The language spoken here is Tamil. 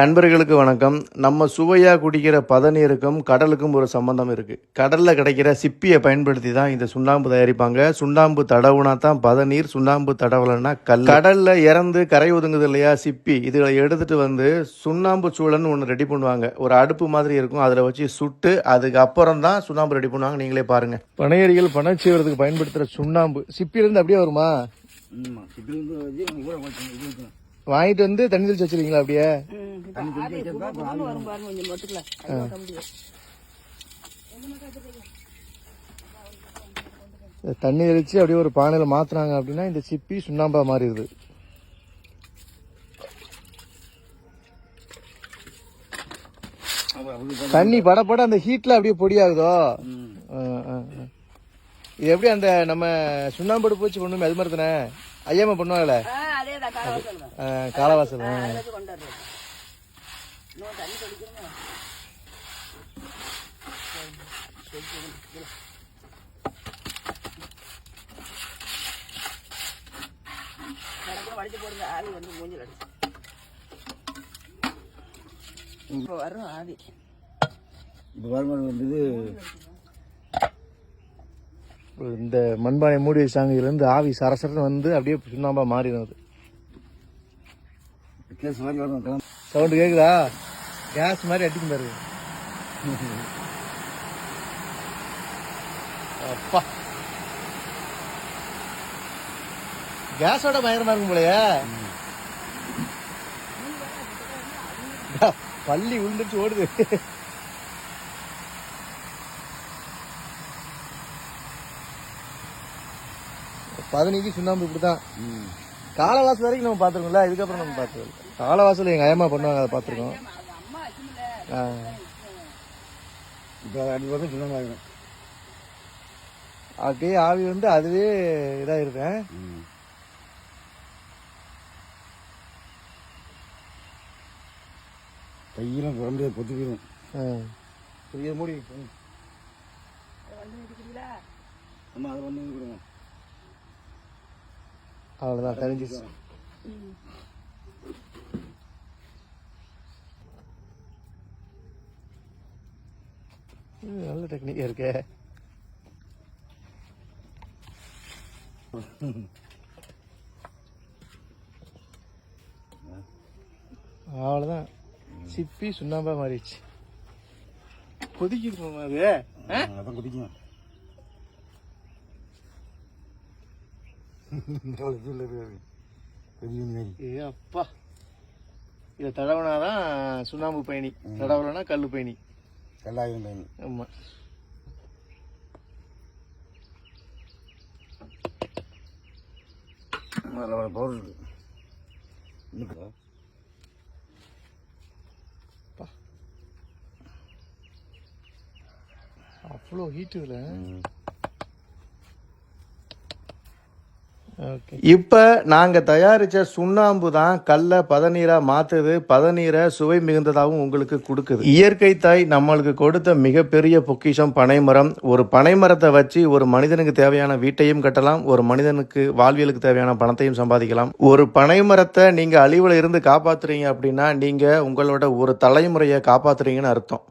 நண்பர்களுக்கு வணக்கம். நம்ம சுவையாக குடிக்கிற பதநீருக்கும் கடலுக்கும் ஒரு சம்பந்தம் இருக்குது கடலில் கிடைக்கிற சிப்பியை பயன்படுத்தி தான் இந்த சுண்ணாம்பு தயாரிப்பாங்க. சுண்ணாம்பு தடவுனா தான் பதநீர் சுண்ணாம்பு தடவலைன்னா கல். கடலில் இறந்து கரை ஒதுங்குது இல்லையா சிப்பி? இதில் எடுத்துட்டு வந்து சுண்ணாம்பு சூளன்னு ஒன்று ரெடி பண்ணுவாங்க. ஒரு அடுப்பு மாதிரி இருக்கும். அதில் வச்சு சுட்டு அதுக்கு அப்புறம் தான் சுண்ணாம்பு ரெடி பண்ணுவாங்க. நீங்களே பாருங்கள் பனையரிகள் பணம் செய்வதற்கு பயன்படுத்துகிற சுண்ணாம்பு சிப்பியிலேருந்து அப்படியே வருமா. வாங்கிட்டு வந்து தண்ணி தெளிச்சு வச்சிருக்கீங்களா அப்படியே? தண்ணி வரும். கொஞ்சம் தெளிச்சு அப்படியே ஒரு பானையில் மாத்துனாங்க அப்படின்னா இந்த சிப்பி சுண்ணாம்பா மாறிடுது. தண்ணி பட பட அந்த ஹீட்ல அப்படியே பொடியாகுதோ. இது எப்படி அந்த நம்ம சுண்ணாம்பு பூச்சி பண்ணுமே அது மாதிரி தானே ஐயாம தான். காலவாசல் தான் ஆ, காலவாசல் ஆ. அதை வச்சு கொண்டு வர்றது இன்னும் தண்ணி தெளிக்கணும் கிடக்கு வடிச்சு போடுங்க. ஆவி வந்து மூஞ்சில் அடிச்சு. இப்போ வரும் ஆவி. இப்போ வருமானம் வந்தது இந்த மண்பானை மூடி வச்சாங்க இதுல இருந்து ஆவி சரசரன்னு வந்து அப்படியே சுண்ணாம்பா கிளம்ப சவுண்டு கேக்குதா? கேஸ் மாதிரி அடிக்கும் பாருங்க அப்பா. கேஸோட பயங்கரமா இருக்கும் போலயே. பள்ளி விழுந்துட்டு ஓடுது. பதினஞ்சு சுண்ணாம்பு இப்படிதான் காலவாசல் வரைக்கும் நம்ம பார்த்துருக்கோம்ல இதுக்கப்புறம் நம்ம பார்த்தது காலவாசல் எங்க அயமா பண்ணுவாங்க அதை பார்த்துருக்கோம். இப்போ ரெண்டு வருஷம் சுண்ணாம்பு ஆகிடும் அப்படியே ஆவி வந்து அதுவே இதாயிருக்கேன் ம். கையெல்லாம் போட முடியாது பொத்து போயிடும் பெரிய மூடி. ஆமாம் அதை வந்து கொடுங்க அவ்வளோதான் தெரிஞ்சிச்சு. நல்ல டெக்னிக்கா இருக்கே. அவ்வளோதான் சிப்பி சுண்ணாம்பா மாறிடுச்சு. கொதிக்குது மாமா அது அதான் மாதிரி ஏ அப்பா. இதை தடவுனாதான் சுண்ணாம்பு பயணி. தடவலைன்னா கல் பயணி. கல்லாயிரம் டைம் ஆமா அதில் பவர் இருக்கு. அவ்வளோ ஹீட் இதுல இப்போ நாங்கள் தயாரித்த சுண்ணாம்பு தான் கல்லை பதநீராக மாற்றுது பதநீரை சுவை மிகுந்ததாகவும் உங்களுக்கு கொடுக்குது. இயற்கை தாய் நம்மளுக்கு கொடுத்த மிகப்பெரிய பொக்கிஷம் பனைமரம். ஒரு பனைமரத்தை வச்சு ஒரு மனிதனுக்கு தேவையான வீட்டையும் கட்டலாம். ஒரு மனிதனுக்கு வாழ்வியலுக்கு தேவையான பணத்தையும் சம்பாதிக்கலாம். ஒரு பனைமரத்தை நீங்கள் அழிவில் இருந்து காப்பாத்துறீங்க அப்படின்னா நீங்கள் உங்களோட ஒரு தலைமுறையை காப்பாத்துறீங்கன்னு அர்த்தம்.